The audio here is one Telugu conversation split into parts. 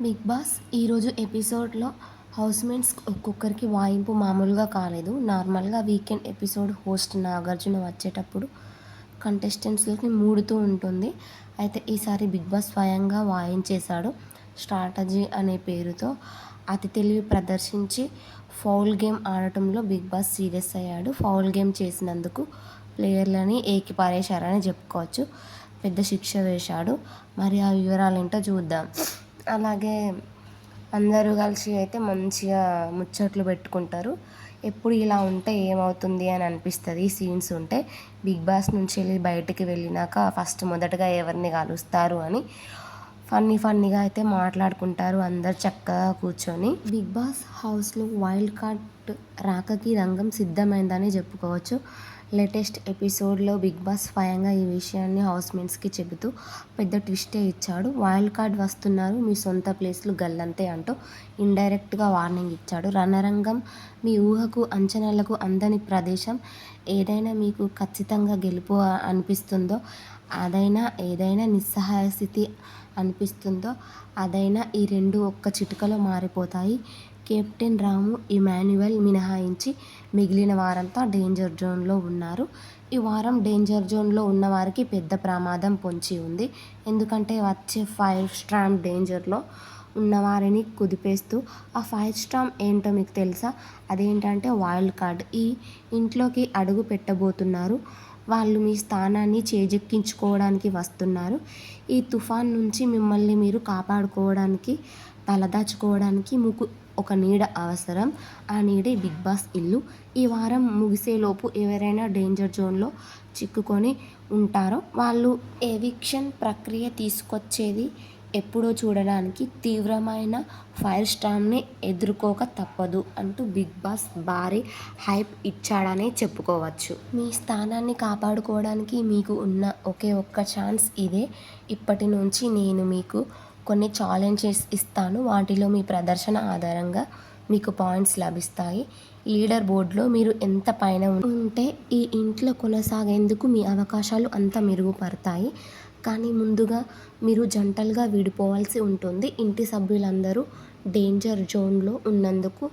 బిగ్ బాస్ ఈరోజు ఎపిసోడ్లో హౌస్మేట్స్ ఒక్కొక్కరికి వాయింపు మామూలుగా కాలేదు. నార్మల్గా వీకెండ్ ఎపిసోడ్ హోస్ట్ నాగార్జున వచ్చేటప్పుడు కంటెస్టెంట్స్కి మూడుతూ ఉంటుంది. అయితే ఈసారి బిగ్ బాస్ స్వయంగా వాయించేశాడు. స్ట్రాటజీ అనే పేరుతో అతి తెలివి ప్రదర్శించి ఫౌల్ గేమ్ ఆడటంలో బిగ్ బాస్ సీరియస్ అయ్యాడు. ఫౌల్ గేమ్ చేసినందుకు ప్లేయర్లని ఏకిపారేశారని చెప్పుకోవచ్చు. పెద్ద శిక్ష వేశాడు. మరి ఆ వివరాలు ఏంటో చూద్దాం. అలాగే అందరూ కలిసి అయితే మంచిగా ముచ్చట్లు పెట్టుకుంటారు. ఎప్పుడు ఇలా ఉంటే ఏమవుతుంది అని అనిపిస్తుంది. ఈ సీన్స్ ఉంటే బిగ్ బాస్ నుంచి వెళ్ళి బయటికి వెళ్ళినాక ఫస్ట్ మొదటగా ఎవరిని కలుస్తారు అని ఫన్నీ ఫన్నీగా అయితే మాట్లాడుకుంటారు అందరు చక్కగా కూర్చొని. బిగ్ బాస్ హౌస్లో వైల్డ్ కార్డ్ రాకకి రంగం సిద్ధమైందని చెప్పుకోవచ్చు. లేటెస్ట్ ఎపిసోడ్లో బిగ్ బాస్ స్వయంగా ఈ విషయాన్ని హౌస్మేట్స్కి చెబుతూ పెద్ద ట్విస్టే ఇచ్చాడు. వైల్డ్ కార్డ్ వస్తున్నారు మీ సొంత ప్లేస్లు గల్లంతే అంటూ ఇండైరెక్ట్గా వార్నింగ్ ఇచ్చాడు. రణరంగం మీ ఊహకు అంచనాలకు అందని ప్రదేశం ఏదైనా మీకు ఖచ్చితంగా గెలుపు అనిపిస్తుందో అదైనా ఏదైనా నిస్సహాయ స్థితి అనిపిస్తుందో అదైనా ఈ రెండు ఒక్క చిటికలో మారిపోతాయి. కెప్టెన్ రాము ఇమాన్యువల్ మినహాయించి మిగిలిన వారంతా డేంజర్ జోన్లో ఉన్నారు. ఈ వారం డేంజర్ జోన్లో ఉన్న వారికి పెద్ద ప్రమాదం పొంచి ఉంది. ఎందుకంటే వచ్చే ఫైవ్ స్ట్రామ్ డేంజర్లో ఉన్నవారిని కుదిపేస్తూ ఆ ఫైవ్ స్టామ్ ఏంటో మీకు తెలుసా? అదేంటంటే వైల్డ్ కార్డ్. ఈ ఇంట్లోకి అడుగు పెట్టబోతున్నారు. వాళ్ళు మీ స్థానాన్ని చేజెక్కించుకోవడానికి వస్తున్నారు. ఈ తుఫాన్ నుంచి మిమ్మల్ని మీరు కాపాడుకోవడానికి తలదాచుకోవడానికి ముకు ఒక నీడ అవసరం. ఆ నీడే బిగ్ బాస్ ఇల్లు. ఈ వారం ముగిసేలోపు ఎవరైనా డేంజర్ జోన్లో చిక్కుకొని ఉంటారో వాళ్ళు ఎవిక్షన్ ప్రక్రియ తీసుకొచ్చేది ఎప్పుడో చూడడానికి తీవ్రమైన ఫైర్ స్టామ్ని ఎదుర్కోక తప్పదు అంటూ బిగ్ బాస్ భారీ హైప్ ఇచ్చాడనే చెప్పుకోవచ్చు. మీ స్థానాన్ని కాపాడుకోవడానికి మీకు ఉన్న ఒకే ఒక్క ఛాన్స్ ఇదే. ఇప్పటి నుంచి నేను మీకు కొన్ని ఛాలెంజెస్ ఇస్తాను. వాటిలో మీ ప్రదర్శన ఆధారంగా మీకు పాయింట్స్ లభిస్తాయి. లీడర్ బోర్డులో మీరు ఎంత పైన ఉంటే ఈ ఇంట్లో కొనసాగేందుకు మీ అవకాశాలు అంత మెరుగుపడతాయి. కానీ ముందుగా మీరు జంటలుగా విడిపోవాల్సి ఉంటుంది. ఇంటి సభ్యులందరూ డేంజర్ జోన్లో ఉన్నందుకు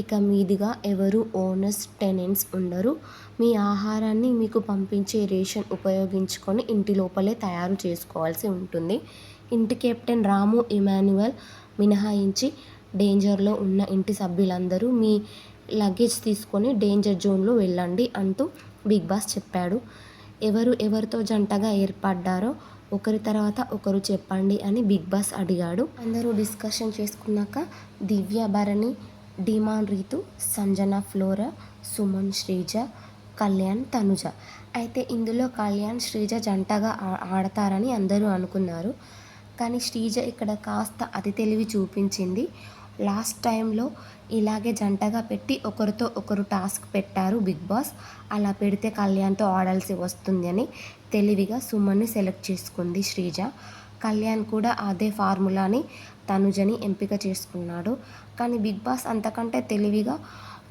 ఇక మీదుగా ఎవరు ఓనర్స్ టెనెంట్స్ ఉండరు. మీ ఆహారాన్ని మీకు పంపించే రేషన్ ఉపయోగించుకొని ఇంటి లోపలే తయారు చేసుకోవాల్సి ఉంటుంది. ఇంటి కెప్టెన్ రాము ఇమాన్యువల్ మినహాయించి డేంజర్లో ఉన్న ఇంటి సభ్యులందరూ మీ లగేజ్ తీసుకొని డేంజర్ జోన్లో వెళ్ళండి అంటూ బిగ్ బాస్ చెప్పాడు. ఎవరు ఎవరితో జంటగా ఏర్పడ్డారో ఒకరి తర్వాత ఒకరు చెప్పండి అని బిగ్ బాస్ అడిగాడు. అందరూ డిస్కషన్ చేసుకున్నాక దివ్య భరణి డిమాన్ రీతు సంజన ఫ్లోరా సుమన్ శ్రీజ కళ్యాణ్ తనుజ. అయితే ఇందులో కళ్యాణ్ శ్రీజ జంటగా ఆడతారని అందరూ అనుకున్నారు. కానీ శ్రీజ ఇక్కడ కాస్త అతి తెలివి చూపించింది. లాస్ట్ టైంలో ఇలాగే జంటగా పెట్టి ఒకరితో ఒకరు టాస్క్ పెట్టారు బిగ్ బాస్. అలా పెడితే కళ్యాణ్తో ఆడాల్సి వస్తుంది అని తెలివిగా సుమన్ని సెలెక్ట్ చేసుకుంది శ్రీజ. కళ్యాణ్ కూడా అదే ఫార్ములాని తనుజని ఎంపిక చేసుకున్నాడు. కానీ బిగ్ బాస్ అంతకంటే తెలివిగా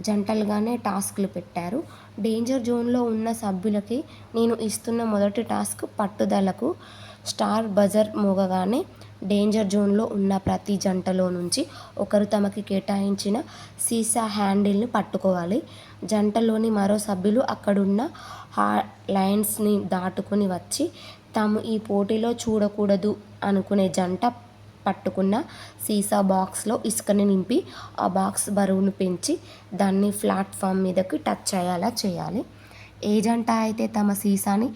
జంటలుగానే టాస్క్లు పెట్టారు. డేంజర్ జోన్లో ఉన్న సభ్యులకి నేను ఇస్తున్న మొదటి టాస్క్ పట్టుదలకు. స్టార్ బజర్ మోగగానే డేంజర్ జోన్లో ఉన్న ప్రతి జంటలో నుంచి ఒకరు తమకి కేటాయించిన సీసా హ్యాండిల్ని పట్టుకోవాలి. జంటలోని మరో సభ్యులు అక్కడున్న హా లైన్స్ని దాటుకుని వచ్చి తాము ఈ పోటీలో చూడకూడదు అనుకునే జంట పట్టుకున్న సీసా బాక్స్లో ఇసుకని నింపి ఆ బాక్స్ బరువును పెంచి దాన్ని ప్లాట్ఫామ్ మీదకి టచ్ అయ్యేలా చేయాలి. ఏ జంట అయితే తమ సీసాని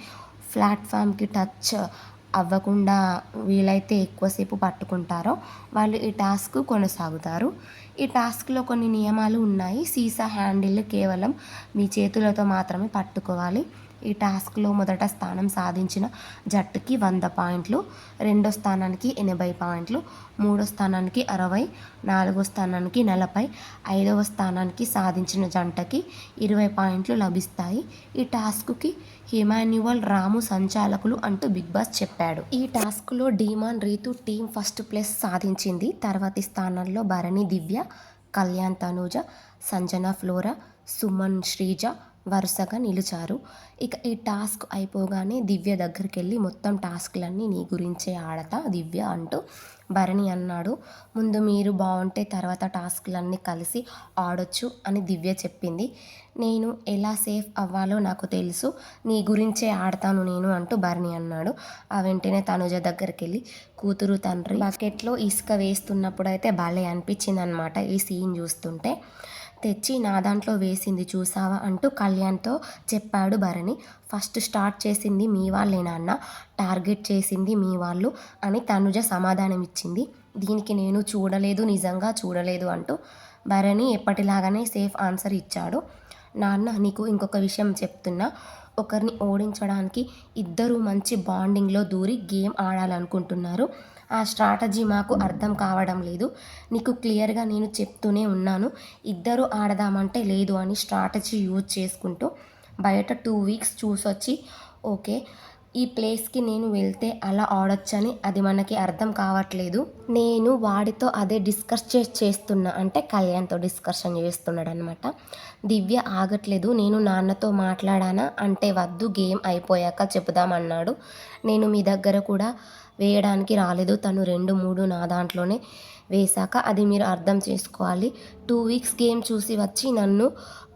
ప్లాట్ఫామ్కి టచ్ అవ్వకుండా వీలైతే ఎక్కువసేపు పట్టుకుంటారో వాళ్ళు ఈ టాస్క్ కొనసాగుతారు. ఈ టాస్క్లో కొన్ని నియమాలు ఉన్నాయి. సీసా హ్యాండిల్ కేవలం మీ చేతులతో మాత్రమే పట్టుకోవాలి. ఈ టాస్క్లో మొదట స్థానం సాధించిన జట్టుకి వంద పాయింట్లు రెండో స్థానానికి ఎనభై పాయింట్లు మూడో స్థానానికి అరవై నాలుగో స్థానానికి నలభై ఐదవ స్థానానికి సాధించిన జంటకి ఇరవై పాయింట్లు లభిస్తాయి. ఈ టాస్క్కి హిమాన్యువల్ రాము సంచాలకులు అంటూ బిగ్ బాస్ చెప్పాడు. ఈ టాస్క్లో Demon Ritu team first place సాధించింది. తర్వాతి స్థానంలో భరణి దివ్య కళ్యాణ్ తనూజ సంజన ఫ్లోరా సుమన్ శ్రీజ వరుసగా నిలిచారు. ఇక ఈ టాస్క్ అయిపోగానే దివ్య దగ్గరికి వెళ్ళి మొత్తం టాస్క్లన్నీ నీ గురించే ఆడతా దివ్య అంటూ భరణి అన్నాడు. ముందు మీరు బాగుంటే తర్వాత టాస్క్లన్నీ కలిసి ఆడొచ్చు అని దివ్య చెప్పింది. నేను ఎలా సేఫ్ అవ్వాలో నాకు తెలుసు. నీ గురించే ఆడతాను నేను అంటూ భరణి అన్నాడు. ఆ వెంటనే తనుజ దగ్గరికి వెళ్ళి కూతురు తండ్రి బకెట్లో ఇసుక వేస్తున్నప్పుడు అయితే భలే అనిపించింది అనమాట ఈ సీన్ చూస్తుంటే. తెచ్చి నా దాంట్లో వేసింది చూసావా అంటూ కళ్యాణ్తో చెప్పాడు భరణి. ఫస్ట్ స్టార్ట్ చేసింది మీ వాళ్ళే నాన్న టార్గెట్ చేసింది మీ వాళ్ళు అని తనుజ సమాధానం ఇచ్చింది దీనికి నేను చూడలేదు నిజంగా చూడలేదు అంటూ భరణి ఎప్పటిలాగానే సేఫ్ ఆన్సర్ ఇచ్చాడు. నాన్న నీకు ఇంకొక విషయం చెప్తున్నా. ఒకరిని ఓడించడానికి ఇద్దరు మంచి బాండింగ్లో దూరి గేమ్ ఆడాలనుకుంటున్నారు. ఆ స్ట్రాటజీ మాకు అర్థం కావడం లేదు. నీకు క్లియర్గా నేను చెప్తూనే ఉన్నాను. ఇద్దరు ఆడదామంటే లేదు అని స్ట్రాటజీ యూజ్ చేసుకుంటూ బయట టూ వీక్స్ చూసొచ్చి ఓకే ఈ ప్లేస్కి నేను వెళ్తే అలా ఆడొచ్చని అది మనకి అర్థం కావట్లేదు. నేను వాడితో అదే డిస్కస్ చే చేస్తున్నా. అంటే కళ్యాణ్తో డిస్కషన్ చేస్తున్నాడు అనమాట దివ్య ఆగట్లేదు. నేను నాన్నతో మాట్లాడానా? అంటే వద్దు గేమ్ అయిపోయాక చెబుదామన్నాడు నేను మీ దగ్గర కూడా వేయడానికి రాలేదు. తను రెండు మూడు నా దాంట్లోనే వేశాక అది మీరు అర్థం చేసుకోవాలి. టూ వీక్స్ గేమ్ చూసి వచ్చి నన్ను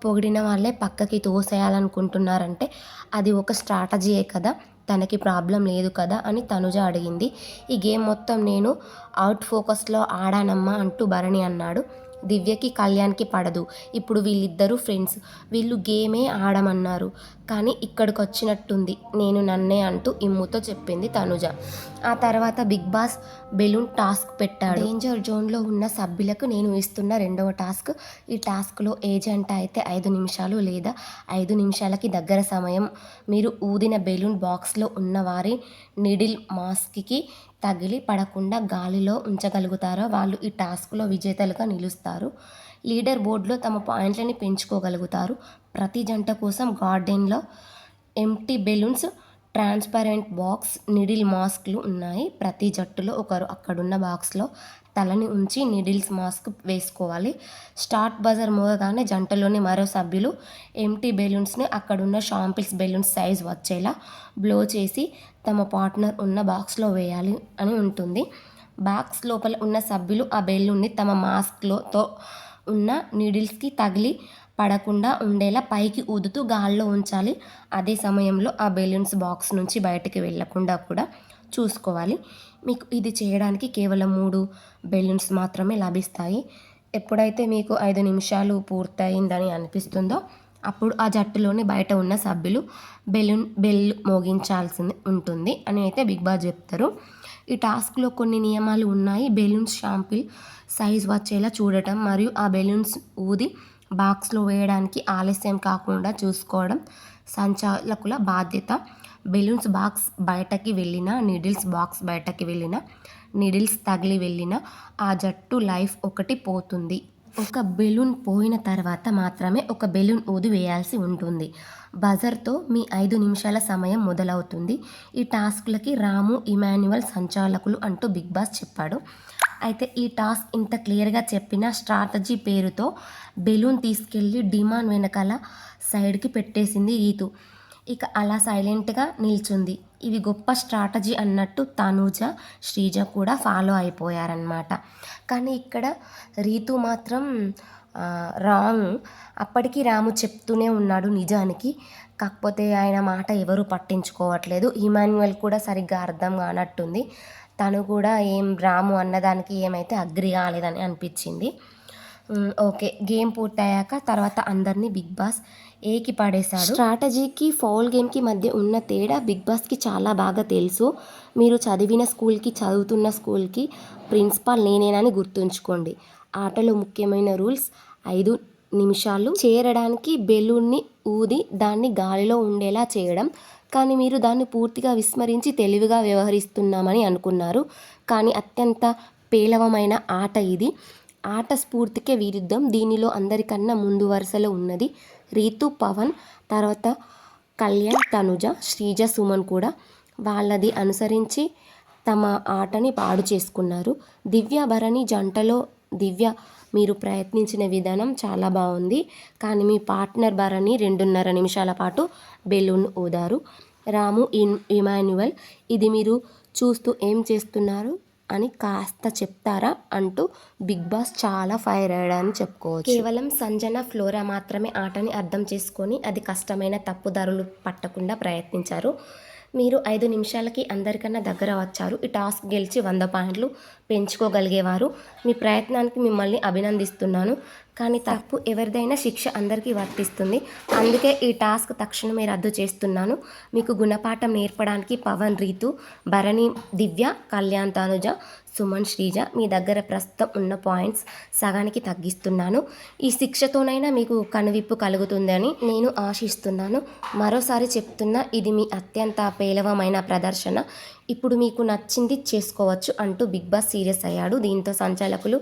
పొగిడిన వాళ్ళే పక్కకి తోసేయాలనుకుంటున్నారంటే అది ఒక స్ట్రాటజీయే కదా? తనకి ప్రాబ్లం లేదు కదా? అని తనుజ అడిగింది. ఈ గేమ్ మొత్తం నేను అవుట్ ఫోకస్లో ఆడానమ్మా అంటూ భరణి అన్నాడు. దివ్యకి కళ్యాణ్కి పడదు. ఇప్పుడు వీళ్ళిద్దరూ ఫ్రెండ్స్. వీళ్ళు గేమే ఆడమన్నారు. కానీ ఇక్కడికి వచ్చినట్టుంది నేను నన్నే అంటూ ఇమ్ముతో చెప్పింది తనుజ. ఆ తర్వాత బిగ్ బాస్ బెలూన్ టాస్క్ పెట్టాడు. డేంజర్ జోన్లో ఉన్న సభ్యులకు నేను ఇస్తున్న రెండవ టాస్క్. ఈ టాస్క్లో ఏజెంట్ అయితే ఐదు నిమిషాలు లేదా ఐదు నిమిషాలకి దగ్గర సమయం. మీరు ఊదిన బెలూన్ బాక్స్లో ఉన్న వారి నిడిల్ మాస్క్కి తగిలి పడకుండా గాలిలో ఉంచగలుగుతారో వాళ్ళు ఈ టాస్క్లో విజేతలుగా నిలుస్తారు. లీడర్ బోర్డులో తమ పాయింట్లని పెంచుకోగలుగుతారు. ప్రతి జంట కోసం గార్డెన్లో empty balloons transparent box needle మాస్క్లు ఉన్నాయి. ప్రతి జట్టులో ఒకరు అక్కడున్న బాక్స్లో తలని ఉంచి నిడిల్స్ మాస్క్ వేసుకోవాలి. స్టార్ట్ బజర్ మోగగానే జంటలోని మరో సభ్యులు ఎంటీ బెలూన్స్ని అక్కడున్న షాంపిల్స్ బెలూన్స్ సైజ్ వచ్చేలా బ్లో చేసి తమ పార్ట్నర్ ఉన్న బాక్స్లో వేయాలి అని ఉంటుంది. బాక్స్ లోపల ఉన్న సభ్యులు ఆ బెలూన్ని తమ మాస్క్లోతో ఉన్న నీడిల్స్కి తగిలి పడకుండా ఉండేలా పైకి ఊదుతూ గాల్లో ఉంచాలి. అదే సమయంలో ఆ బెలూన్స్ బాక్స్ నుంచి బయటికి వెళ్ళకుండా కూడా చూసుకోవాలి. మీకు ఇది చేయడానికి కేవలం మూడు బెలూన్స్ మాత్రమే లభిస్తాయి. ఎప్పుడైతే మీకు ఐదు నిమిషాలు పూర్తయిందని అనిపిస్తుందో అప్పుడు ఆ జట్టులోని బయట ఉన్న సభ్యులు బెలూన్ బెల్ మోగించాల్సి ఉంటుంది అని అయితే బిగ్ బాస్ చెప్తారు. ఈ టాస్క్లో కొన్ని నియమాలు ఉన్నాయి. బెలూన్స్ షాంపిల్ సైజ్ వచ్చేలా చూడటం మరియు ఆ బెలూన్స్ ఊది బాక్స్లో వేయడానికి ఆలస్యం కాకుండా చూసుకోవడం సంచాలకుల బాధ్యత. బెలూన్స్ బాక్స్ బయటకి వెళ్ళిన నీడిల్స్ బాక్స్ బయటకి వెళ్ళిన నీడిల్స్ తగిలి వెళ్ళిన ఆ జట్టు లైఫ్ ఒకటి పోతుంది. ఒక బెలూన్ పోయిన తర్వాత మాత్రమే ఒక బెలూన్ ఊది వేయాల్సి ఉంటుంది. బజర్తో మీ ఐదు నిమిషాల సమయం మొదలవుతుంది. ఈ టాస్క్లకి రాము ఇమాన్యువల్ సంచాలకులు అంటూ బిగ్ బాస్ చెప్పాడు. అయితే ఈ టాస్క్ ఇంత క్లియర్గా చెప్పిన స్ట్రాటజీ పేరుతో బెలూన్ తీసుకెళ్ళి డిమాండ్ వెనకాల సైడ్కి పెట్టేసింది రీతు ఇక అలా సైలెంట్గా నిల్చుంది. ఇవి గొప్ప స్ట్రాటజీ అన్నట్టు తనూజ శ్రీజ కూడా ఫాలో అయిపోయారనమాట కానీ ఇక్కడ రీతు మాత్రం రాంగ్. అప్పటికి రాము చెప్తూనే ఉన్నాడు నిజానికి. కాకపోతే ఆయన మాట ఎవరు పట్టించుకోవట్లేదు. ఇమాన్యువల్ కూడా సరిగ్గా అర్థం కానట్టుంది. తను కూడా ఏం రాము అన్నదానికి ఏమైతే అగ్రి కాలేదని అనిపించింది. ఓకే. గేమ్ పూర్తయ్యాక తర్వాత అందరినీ బిగ్ బాస్ ఏకి పాడేశాడు. స్ట్రాటజీకి ఫౌల్ గేమ్కి మధ్య ఉన్న తేడా బిగ్ బాస్కి చాలా బాగా తెలుసు. మీరు చదివిన స్కూల్కి చదువుతున్న స్కూల్కి ప్రిన్సిపాల్ నేనేనని గుర్తుంచుకోండి. ఆటలో ముఖ్యమైన రూల్స్ ఐదు నిమిషాలు. చేరడానికి బెలూన్ని ఊది దాన్ని గాలిలో ఉండేలా చేయడం. కానీ మీరు దాన్ని పూర్తిగా విస్మరించి తెలివిగా వ్యవహరిస్తున్నామని అనుకున్నారు. కానీ అత్యంత పేలవమైన ఆట ఇది. ఆట స్ఫూర్తికే విరుద్ధం. దీనిలో అందరికన్నా ముందు వరుసలో ఉన్నది రీతు పవన్ తర్వాత కళ్యాణ్ తనుజ శ్రీజ సుమన్ కూడా. వాళ్ళది అనుసరించి తమ ఆటని పాడు చేసుకున్నారు. దివ్య భరణి జంటలో దివ్య మీరు ప్రయత్నించిన విధానం చాలా బాగుంది. కానీ మీ పార్ట్నర్ భరణి రెండున్నర నిమిషాల పాటు బెలూన్ ఊదారు. రాము ఇన్ ఇమాన్యువల్ ఇది మీరు చూస్తూ ఏం చేస్తున్నారు? అని కాస్త చెప్తారా అంటూ బిగ్ బాస్ చాలా ఫైర్ అయ్యాడని చెప్పుకోవచ్చు. కేవలం సంజన ఫ్లోరా మాత్రమే ఆటని అర్థం చేసుకొని అది కష్టమైన తప్పుదారులు పట్టకుండా ప్రయత్నించారు. మీరు ఐదు నిమిషాలకి అందరికన్నా దగ్గర వచ్చారు. ఈ టాస్క్ గెలిచి వంద పాయింట్లు పెంచుకోగలిగేవారు. మీ ప్రయత్నానికి మిమ్మల్ని అభినందిస్తున్నాను. కానీ తప్పు ఎవరిదైనా శిక్ష అందరికీ వర్తిస్తుంది. అందుకే ఈ టాస్క్ తక్షణమే రద్దు చేస్తున్నాను. మీకు గుణపాఠం నేర్పడానికి పవన్ రీతు భరణి దివ్య కళ్యాణ్ తనుజ సుమన్ శ్రీజ మీ దగ్గర ప్రస్తుతం ఉన్న పాయింట్స్ సగానికి తగ్గిస్తున్నాను. ఈ శిక్షతోనైనా మీకు కనువిప్పు కలుగుతుందని నేను ఆశిస్తున్నాను. మరోసారి చెప్తున్నా ఇది మీ అత్యంత పేలవమైన ప్రదర్శన. ఇప్పుడు మీకు నచ్చింది చేసుకోవచ్చు అంటూ బిగ్ బాస్ సీరియస్ అయ్యాడు. దీంతో సంచాలకులు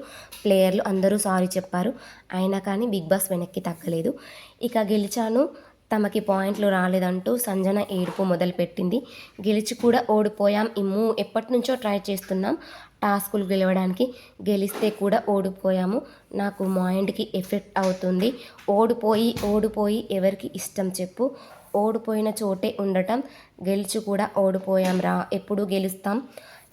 ప్లేయర్లు అందరూ సారీ చెప్పారు. అయినా కానీ బిగ్ బాస్ వెనక్కి తగ్గలేదు. ఇక గెలిచాను. తమకి పాయింట్లు రాలేదంటూ సంజన ఏడుపు మొదలుపెట్టింది. గెలిచి కూడా ఓడిపోయాం ఇమ్ము. ఎప్పటి నుంచో ట్రై చేస్తున్నాం టాస్కులు గెలవడానికి. గెలిస్తే కూడా ఓడిపోయాము. నాకు మైండ్కి ఎఫెక్ట్ అవుతుంది. ఓడిపోయి ఓడిపోయి ఎవరికి ఇష్టం చెప్పు. ఓడిపోయిన చోటే ఉండటం. గెలిచి కూడా ఓడిపోయాం రా ఎప్పుడు గెలుస్తాం?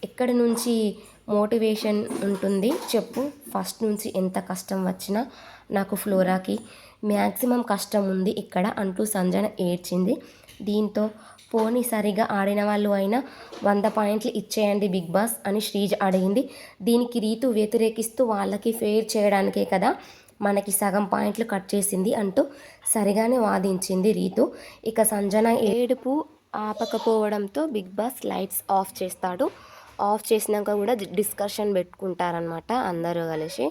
ఎక్కడి నుంచి మోటివేషన్ ఉంటుంది చెప్పు. ఫస్ట్ నుంచి ఎంత కష్టం వచ్చినా నాకు ఫ్లోరాకి. మ్యాక్సిమం కష్టం ఉంది ఇక్కడ అంటూ సంజన ఏడ్చింది. దీంతో పోనీ సరిగా ఆడిన వాళ్ళు అయినా వంద పాయింట్లు ఇచ్చేయండి బిగ్ బాస్ అని శ్రీజ్ అడిగింది. దీనికి రీతు వ్యతిరేకిస్తూ వాళ్ళకి ఫేర్ చేయడానికే కదా. మనకి సగం పాయింట్లు కట్ చేసింది అంటూ సరిగానే వాదించింది రీతు. ఇక సంజన ఏడుపు ఆపకపోవడంతో బిగ్ బాస్ లైట్స్ ఆఫ్ చేస్తాడు. ఆఫ్ చేసినాక కూడా డిస్కషన్ పెట్టుకుంటారనమాట అందరూ కలిసి.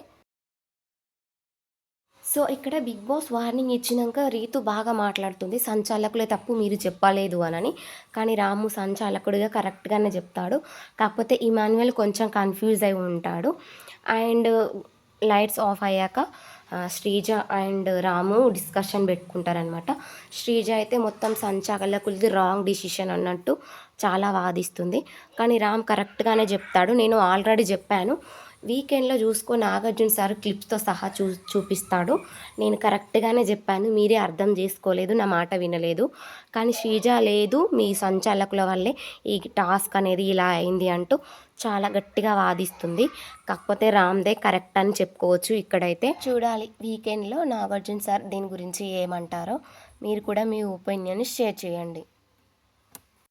సో ఇక్కడ బిగ్ బాస్ వార్నింగ్ ఇచ్చినాక రీతు బాగా మాట్లాడుతుంది. సంచాలకులే తప్పు మీరు చెప్పలేదు అనని. కానీ రాము సంచాలకుడిగా కరెక్ట్గానే చెప్తాడు. కాకపోతే ఇమాన్యువల్ కొంచెం కన్ఫ్యూజ్ అయి ఉంటాడు. అండ్ లైట్స్ ఆఫ్ అయ్యాక శ్రీజ అండ్ రాము డిస్కషన్ పెట్టుకుంటారనమాట శ్రీజ అయితే మొత్తం సంచాలకులది రాంగ్ డిసిషన్ అన్నట్టు చాలా వాదిస్తుంది. కానీ రామ్ కరెక్ట్గానే చెప్తాడు. నేను ఆల్రెడీ చెప్పాను. వీకెండ్లో చూసుకో నాగార్జున సార్ క్లిప్స్తో సహా చూ చూపిస్తాడు. నేను కరెక్ట్గానే చెప్పాను. మీరే అర్థం చేసుకోలేదు. నా మాట వినలేదు. కానీ శ్రీజ లేదు. మీ సంచాలకుల వల్లే ఈ టాస్క్ అనేది ఇలా అయింది అంటూ చాలా గట్టిగా వాదిస్తుంది. కాకపోతే రామ్దే కరెక్ట్ అని చెప్పుకోవచ్చు ఇక్కడైతే. చూడాలి వీకెండ్లో నాగార్జున సార్ దీని గురించి ఏమంటారో. మీరు కూడా మీ ఒపీనియన్ షేర్ చేయండి.